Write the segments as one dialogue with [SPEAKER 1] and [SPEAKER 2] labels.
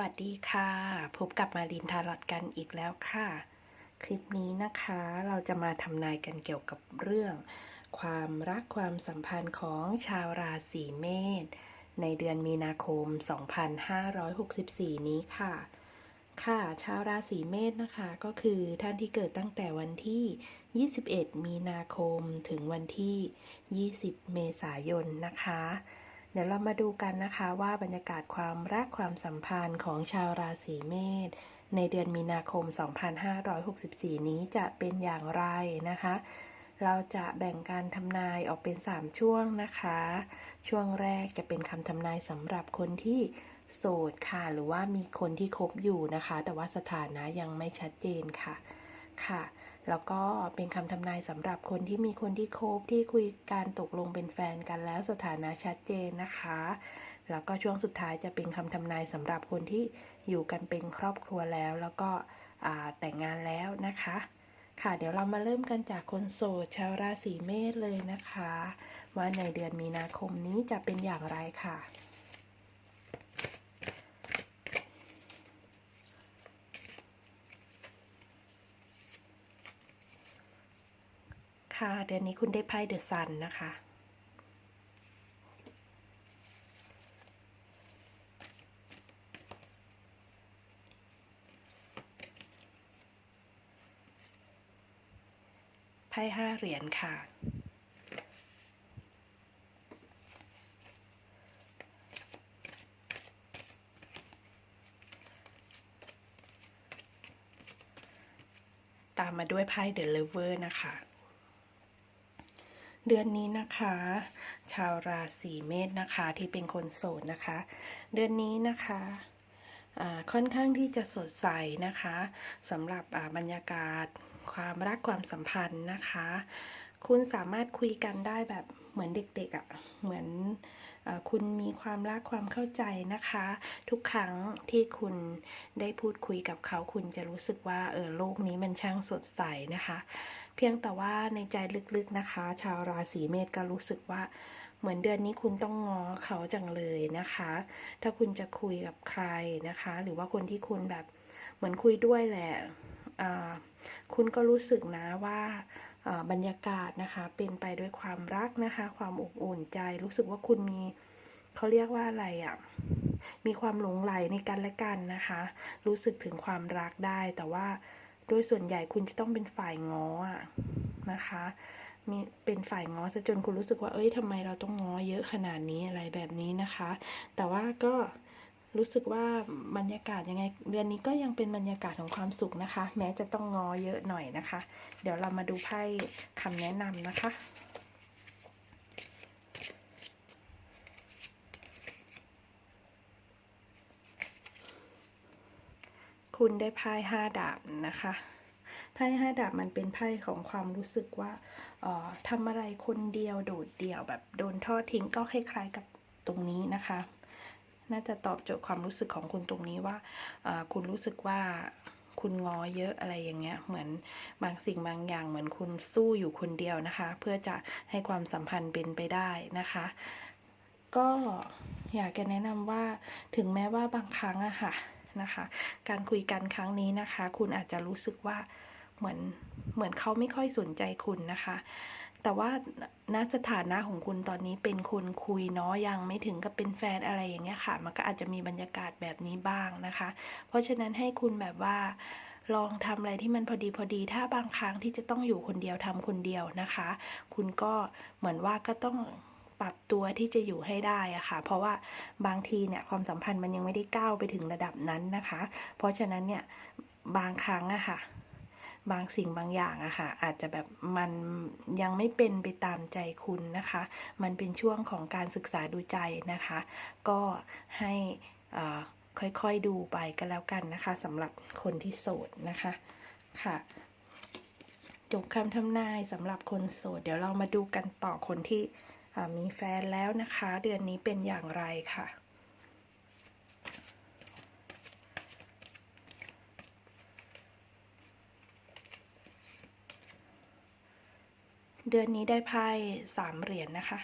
[SPEAKER 1] วัสดีค่ะ พบกับมารินทารอดกันอีกแล้วค่ะ คลิปนี้นะคะเราจะมาทำนายกันเกี่ยวกับเรื่อง ความรักความสัมพันธ์ของชาวราศีเมษในเดือนมีนาคม 2564 นี้ค่ะ ค่ะ ชาวราศีเมษนะคะก็คือท่านที่เกิดตั้งแต่วันที่ 21 มีนาคมถึงวันที่ 20 เมษายนนะคะ เดี๋ยวเรามาดูกันนะคะว่าบรรยากาศความรักความสัมพันธ์ของชาวราศีเมษในเดือนมีนาคม 2564 นี้จะเป็นอย่างไรนะคะ เราจะแบ่งการทำนายออกเป็น 3 ช่วงนะคะ ช่วงแรกจะเป็นคำทำนายสำหรับคนที่โสดค่ะ หรือว่ามีคนที่คบอยู่นะคะ แต่ว่าสถานะยังไม่ชัดเจนค่ะ ค่ะ แล้วก็เป็นคำทำนายสำหรับคนที่มีคนที่คบที่คุยการตกลงเป็นแฟนกันแล้วสถานะชัดเจนนะคะ แล้วก็ช่วงสุดท้ายจะเป็นคำทำนายสำหรับคนที่อยู่กันเป็นครอบครัวแล้ว แล้วก็แต่งงานแล้วนะคะ ค่ะเดี๋ยวเรามาเริ่มกันจากคนโสดชาวราศีเมษเลยนะคะ ว่าในเดือนมีนาคมนี้จะเป็นอย่างไรค่ะ เดือนนี้คุณได้ไพ่เดอะซันนะคะ ไพ่ห้าเหรียญค่ะตามมาด้วยไพ่เดอะเลเวอร์นะคะ เดือนนี้นะคะ ชาวราศีเมษนะคะที่เป็นคนโสดนะคะ เดือนนี้นะคะค่อนข้างที่จะสดใสนะคะสำหรับบรรยากาศ ความรักความสัมพันธ์นะคะ คุณสามารถคุยกันได้แบบเหมือนเด็กๆอะ่ะเหมือนอคุณมีความรักความเข้าใจนะคะ ทุกครั้งที่คุณได้พูดคุยกับเขาคุณจะรู้สึกว่าเออโลกนี้มันช่างสดใสนะคะ เพียงแต่ว่าในใจลึกๆนะคะ ชาวราศีเมษก็รู้สึกว่าเหมือนเดือนนี้คุณต้องง้อเขาจังเลยนะคะ ถ้าคุณจะคุยกับใครนะคะ หรือว่าคนที่คุณแบบเหมือนคุยด้วยแหละคุณก็รู้สึกนะว่าอ่าบรรยากาศนะคะเป็นไปด้วยความรักนะคะ ความอบอุ่นใจรู้สึกว่าคุณมีเขาเรียกว่าอะไรอะ่ะมีความหลงไหลในกันและกันนะคะ รู้สึกถึงความรักได้แต่ว่า โดยส่วนใหญ่คุณจะต้องเป็นฝ่ายง้ออะนะคะ มีเป็นฝ่ายง้อซะจนคุณรู้สึกว่า เอ้ยทำไมเราต้องง้อเยอะขนาดนี้อะไรแบบนี้นะคะ แต่ว่าก็รู้สึกว่าบรรยากาศยังไง เดือนนี้ก็ยังเป็นบรรยากาศของความสุขนะคะ แม้จะต้องง้อเยอะหน่อยนะคะ เดี๋ยวเรามาดูไพ่คำแนะนำนะคะ คุณได้ไพ่ห้าดาบนะคะไพ่ห้าดาบมันเป็นไพ่ของความรู้สึกว่าออทำอะไรคนเดียวโดดเดี่ยวแบบโดนทอดทิ้งก็คล้ายๆกับตรงนี้นะคะ น่าจะตอบโจทย์ความรู้สึกของคุณตรงนี้ว่าคุณรู้สึกว่าคุณงอเยอะอะไรอย่างเงี้ย เหมือนบางสิ่งบางอย่างเหมือนคุณสู้อยู่คนเดียวนะคะ เพื่อจะให้ความสัมพันธ์เป็นไปได้นะคะ ก็อยากจะแนะนำว่าถึงแม้ว่าบางครั้งอะค่ะ นะคะ การคุยกันครั้งนี้นะคะ คุณอาจจะรู้สึกว่าเหมือนเหมือนเขาไม่ค่อยสนใจคุณนะคะ แต่ว่าณสถานะของคุณตอนนี้เป็นคนคุยเนาะยังไม่ถึงกับเป็นแฟนอะไรอย่างเงี้ยค่ะ มันก็อาจจะมีบรรยากาศแบบนี้บ้างนะคะ เพราะฉะนั้นให้คุณแบบว่าลองทำอะไรที่มันพอดีพอดี ถ้าบางครั้งที่จะต้องอยู่คนเดียวทำคนเดียวนะคะ คุณก็เหมือนว่าก็ต้อง ปรับตัวที่จะอยู่ให้ได้อะค่ะ เพราะว่าบางทีเนี่ยความสัมพันธ์มันยังไม่ได้ก้าวไปถึงระดับนั้นนะคะ เพราะฉะนั้นเนี่ยบางครั้งอะค่ะ บางสิ่งบางอย่างอะค่ะ อาจจะแบบมันยังไม่เป็นไปตามใจคุณนะคะ มันเป็นช่วงของการศึกษาดูใจนะคะ ก็ให้ค่อยๆดูไปก็แล้วกันนะคะสำหรับคนที่โสดนะคะค่ะจบคำทำนายสำหรับคนโสด เดี๋ยวเรามาดูกันต่อคนที่ มีแฟนแล้วนะคะ เดือนนี้เป็นอย่างไรค่ะ เดือนนี้ได้ไพ่สามเหรียญนะคะ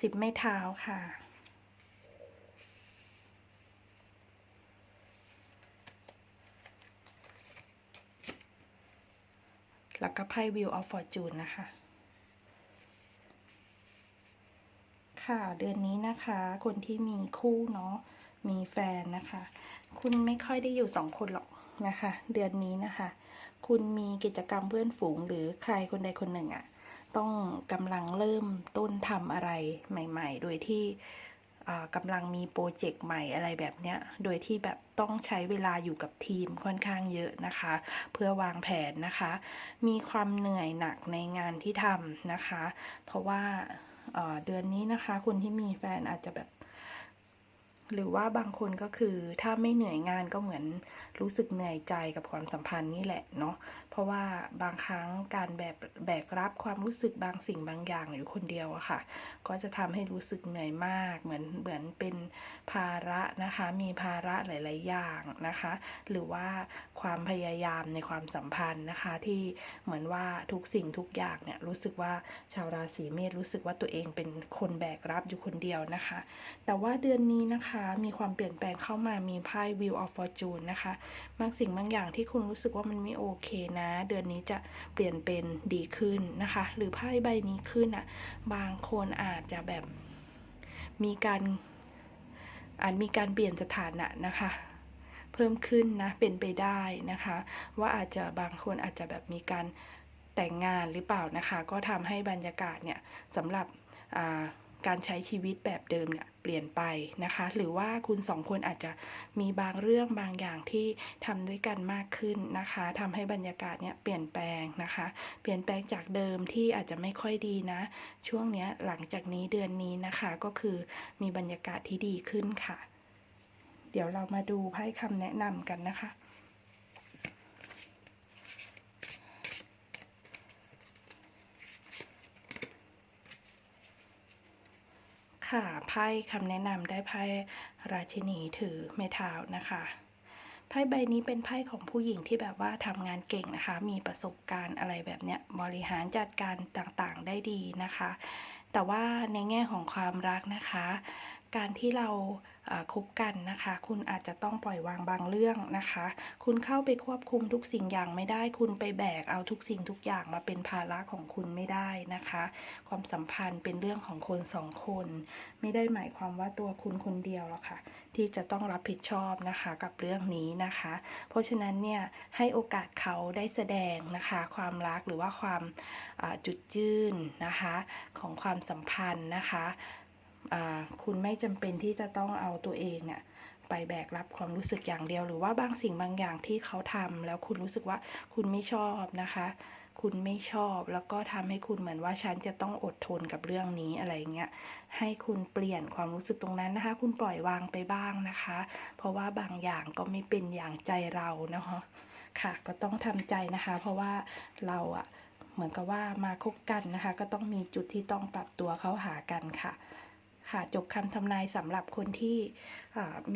[SPEAKER 1] สิบไม้เท้าค่ะ แล้วก็ไพ่ Wheel of Fortune นะคะ ค่ะเดือนนี้นะคะ คนที่มีคู่เนาะมีแฟนนะคะ คุณไม่ค่อยได้อยู่สองคนหรอกนะคะ เดือนนี้นะคะ คุณมีกิจกรรมเพื่อนฝูงหรือใครคนใดคนหนึ่งอะ่ะ ต้องกำลังเริ่มต้นทำอะไรใหม่ ๆ โดยที่ กำลังมีโปรเจกต์ใหม่อะไรแบบเนี้ย โดยที่แบบต้องใช้เวลาอยู่กับทีมค่อนข้างเยอะนะคะ เพื่อวางแผนนะคะ มีความเหนื่อยหนักในงานที่ทำนะคะ เพราะว่าเอ่อเดือนนี้นะคะคนที่มีแฟนอาจจะแบบ หรือว่าบางคนก็คือถ้าไม่เหนื่อยงานก็เหมือนรู้สึกเหนื่อยใจกับความสัมพันธ์นี่แหละเนาะเพราะว่าบางครั้งการแบกแบกรับความรู้สึกบางสิ่งบางอย่างอยู่คนเดียวอะค่ะ ก็จะทำให้รู้สึกเหนื่อยมาก เหมือนเหมือนเป็นภาระนะคะ มีภาระหลาย ๆ อย่างนะคะ หรือว่าความพยายามในความสัมพันธ์นะคะ ที่เหมือนว่าทุกสิ่งทุกอย่างเนี่ยรู้สึกว่าชาวราศีเมษรู้สึกว่าตัวเองเป็นคนแบกรับอยู่คนเดียวนะคะ แต่ว่าเดือนนี้นะคะมีความเปลี่ยนแปลงเข้ามามีไพ่ Wheel of Fortune นะคะบางสิ่งบางอย่างที่คุณรู้สึกว่ามันไม่โอเคนะ เดือนนี้จะเปลี่ยนเป็นดีขึ้นนะคะ หรือไพ่ใบนี้ขึ้นอะบางคนอาจจะแบบมีการอาจมีการเปลี่ยนสถานะนะคะเพิ่มขึ้นนะเป็นไปได้นะคะ ว่าอาจจะบางคนอาจจะแบบมีการแต่งงานหรือเปล่านะคะ ก็ทำให้บรรยากาศเนี่ยสำหรับอ่า การใช้ชีวิตแบบเดิมเนี่ยเปลี่ยนไปนะคะ หรือว่าคุณสองคนอาจจะมีบางเรื่องบางอย่างที่ทำด้วยกันมากขึ้นนะคะทำให้บรรยากาศเนี่ยเปลี่ยนแปลงนะคะ เปลี่ยนแปลงจากเดิมที่อาจจะไม่ค่อยดีนะ ช่วงเนี้ยหลังจากนี้เดือนนี้นะคะก็คือมีบรรยากาศที่ดีขึ้นค่ะ เดี๋ยวเรามาดูไพ่คำแนะนำกันนะคะ ค่ะไพ่คำแนะนำได้ไพ่ราชินีถือไม้เท้านะคะไพ่ใบนี้เป็นไพ่ของผู้หญิงที่แบบว่าทำงานเก่งนะคะ มีประสบการณ์อะไรแบบเนี้ยบริหารจัดการต่างๆได้ดีนะคะ แต่ว่าในแง่ของความรักนะคะ การที่เราคบกันนะคะ คุณอาจจะต้องปล่อยวางบางเรื่องนะคะ คุณเข้าไปควบคุมทุกสิ่งอย่างไม่ได้ คุณไปแบกเอาทุกสิ่งทุกอย่างมาเป็นภาระของคุณไม่ได้นะคะ ความสัมพันธ์เป็นเรื่องของคนสองคน ไม่ได้หมายความว่าตัวคุณคนเดียวหรอกค่ะ ที่จะต้องรับผิดชอบนะคะกับเรื่องนี้นะคะ เพราะฉะนั้นเนี่ยให้โอกาสเขาได้แสดงนะคะ ความรักหรือว่าความจุดจื้นนะคะของความสัมพันธ์นะคะ คุณไม่จำเป็นที่จะต้องเอาตัวเองเนี่ยไปแบกรับความรู้สึกอย่างเดียว หรือว่าบางสิ่งบางอย่างที่เขาทำแล้วคุณรู้สึกว่าคุณไม่ชอบนะคะ คุณไม่ชอบแล้วก็ทำให้คุณเหมือนว่าฉันจะต้องอดทนกับเรื่องนี้อะไรเงี้ยให้คุณเปลี่ยนความรู้สึกตรงนั้นนะคะ คุณปล่อยวางไปบ้างนะคะ เพราะว่าบางอย่างก็ไม่เป็นอย่างใจเรานะคะค่ะ ก็ต้องทำใจนะคะ เพราะว่าเราอะเหมือนกับว่ามาคบกันนะคะ ก็ต้องมีจุดที่ต้องปรับตัวเข้าหากันค่ะ ค่ะจบคำทำนายสำหรับคนที่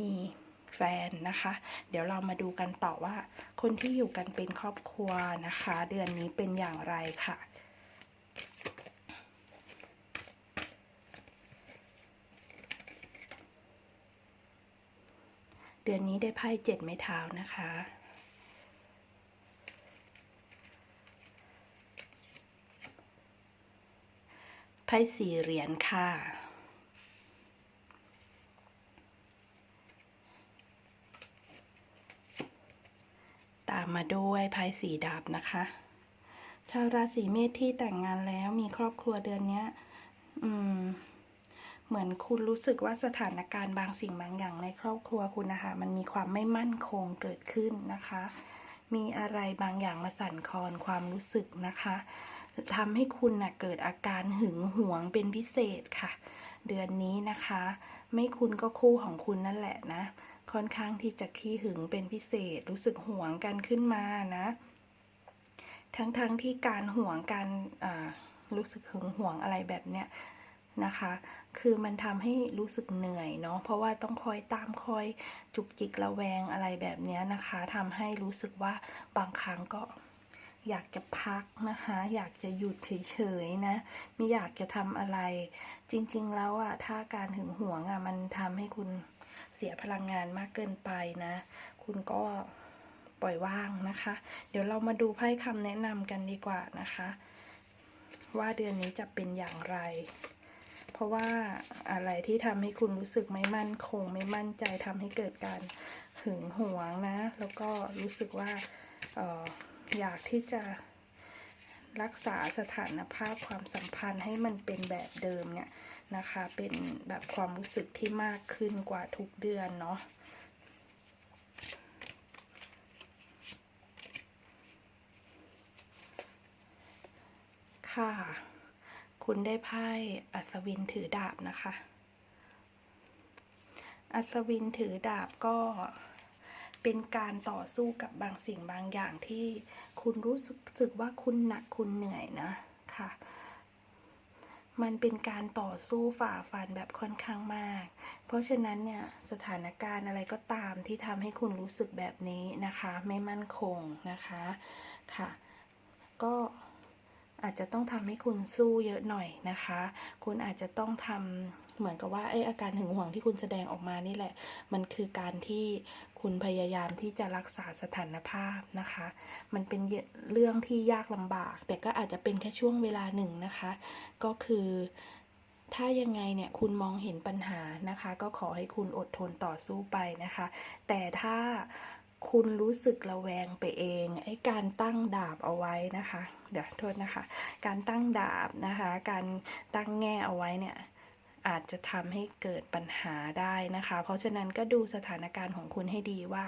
[SPEAKER 1] มีแฟนนะคะ เดี๋ยวเรามาดูกันต่อว่า คนที่อยู่กันเป็นครอบครัวนะคะ เดือนนี้เป็นอย่างไรค่ะเดือนนี้ได้ไพ่เจ็ดไม้เท้านะคะ ไพ่สี่เหรียญค่ะ มาด้วยไพ่สีดาบนะคะ ชาวราศีเมษที่แต่งงานแล้วมีครอบครัวเดือนนี้อืม เหมือนคุณรู้สึกว่าสถานการณ์บางสิ่งบางอย่างในครอบครัวคุณนะคะ มันมีความไม่มั่นคงเกิดขึ้นนะคะ มีอะไรบางอย่างมาสั่นคลอนความรู้สึกนะคะทำให้คุณน่ะเกิดอาการหึงหวงเป็นพิเศษค่ะ เดือนนี้นะคะ ไม่คุณก็คู่ของคุณนั่นแหละนะ ค่อนข้างที่จะขี้หึงเป็นพิเศษรู้สึกหวงกันขึ้นมานะ ทั้งๆทที่การหวงการรู้สึกหึงหวงอะไรแบบเนี้ยนะคะ คือมันทำให้รู้สึกเหนื่อยเนาะ เพราะว่าต้องคอยตามคอยจุกจิกระแวงอะไรแบบเนี้ยนะคะทำให้รู้สึกว่าบางครั้งก็อยากจะพักนะคะ อยากจะหยุดเฉยๆนะ ไม่อยากจะทำอะไร จริงๆแล้วอะถ้าการหึงหวงอะมันทำให้คุณ สียพลังงานมากเกินไปนะ คุณก็ปล่อยว่างนะคะ เดี๋ยวเรามาดูไพ่คำแนะนำกันดีกว่านะคะ ว่าเดือนนี้จะเป็นอย่างไร เพราะว่าอะไรที่ทำให้คุณรู้สึกไม่มั่นคง ไม่มั่นใจทำให้เกิดการหึงหวงนะ แล้วก็รู้สึกว่าอออยากที่จะรักษาสถานภาพความสัมพันธ์ให้มันเป็นแบบเดิมเนี่ย นะคะ เป็นแบบความรู้สึกที่มากขึ้นกว่าทุกเดือนเนาะค่ะ คุณได้ไพ่อัศวินถือดาบนะคะ อัศวินถือดาบก็เป็นการต่อสู้กับบางสิ่งบางอย่างที่คุณรู้สึกว่าคุณหนักคุณเหนื่อยนะค่ะ มันเป็นการต่อสู้ฝ่าฟันแบบค่อนข้างมาก เพราะฉะนั้นเนี่ยสถานการณ์อะไรก็ตามที่ทำให้คุณรู้สึกแบบนี้นะคะ ไม่มั่นคงนะคะค่ะ ก็อาจจะต้องทำให้คุณสู้เยอะหน่อยนะคะ คุณอาจจะต้องทำเหมือนกับว่าไออาการหึงหวงที่คุณแสดงออกมานี่แหละ มันคือการที่ คุณพยายามที่จะรักษาสถานภาพนะคะ มันเป็นเรื่องที่ยากลำบาก แต่ก็อาจจะเป็นแค่ช่วงเวลาหนึ่งนะคะ ก็คือถ้ายังไงเนี่ยคุณมองเห็นปัญหานะคะ ก็ขอให้คุณอดทนต่อสู้ไปนะคะ แต่ถ้าคุณรู้สึกระแวงไปเองไอ้การตั้งดาบเอาไว้นะคะ เดี๋ยวโทษนะคะ การตั้งดาบนะคะ การตั้งแง่เอาไว้เนี่ย อาจจะทำให้เกิดปัญหาได้นะคะ เพราะฉะนั้นก็ดูสถานการณ์ของคุณให้ดีว่า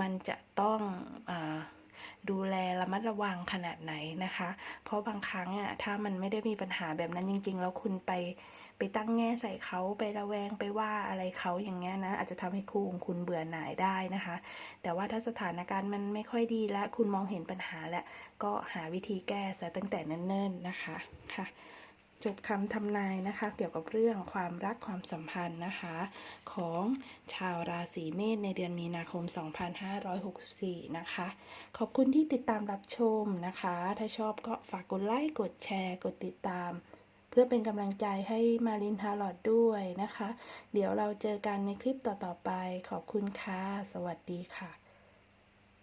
[SPEAKER 1] มันจะต้องอดูแลระมัดระวังขนาดไหนนะคะ เพราะบางครั้งอะถ้ามันไม่ได้มีปัญหาแบบนั้นจริง ๆ แล้วคุณไปไปตั้งแง่ใส่เขาไประแวงไปว่าอะไรเขาอย่างเงี้ยนะ อาจจะทำให้คู่ของคุณเบื่อหน่ายได้นะคะ แต่ว่าถ้าสถานการณ์มันไม่ค่อยดีและคุณมองเห็นปัญหาแล้วก็หาวิธีแก้ซะตั้งแต่เนิ่นๆนะคะค่ะ จบคำทำนายนะคะ เกี่ยวกับเรื่องความรักความสัมพันธ์นะคะ ของชาวราศีเมษในเดือนมีนาคม 2564 นะคะ ขอบคุณที่ติดตามรับชมนะคะ ถ้าชอบก็ฝากกดไลค์กดแชร์ กดติดตาม เพื่อเป็นกำลังใจให้มารินทาร์ลอดด้วยนะคะ เดี๋ยวเราเจอกันในคลิปต่อๆไป ขอบคุณค่ะ สวัสดีค่ะ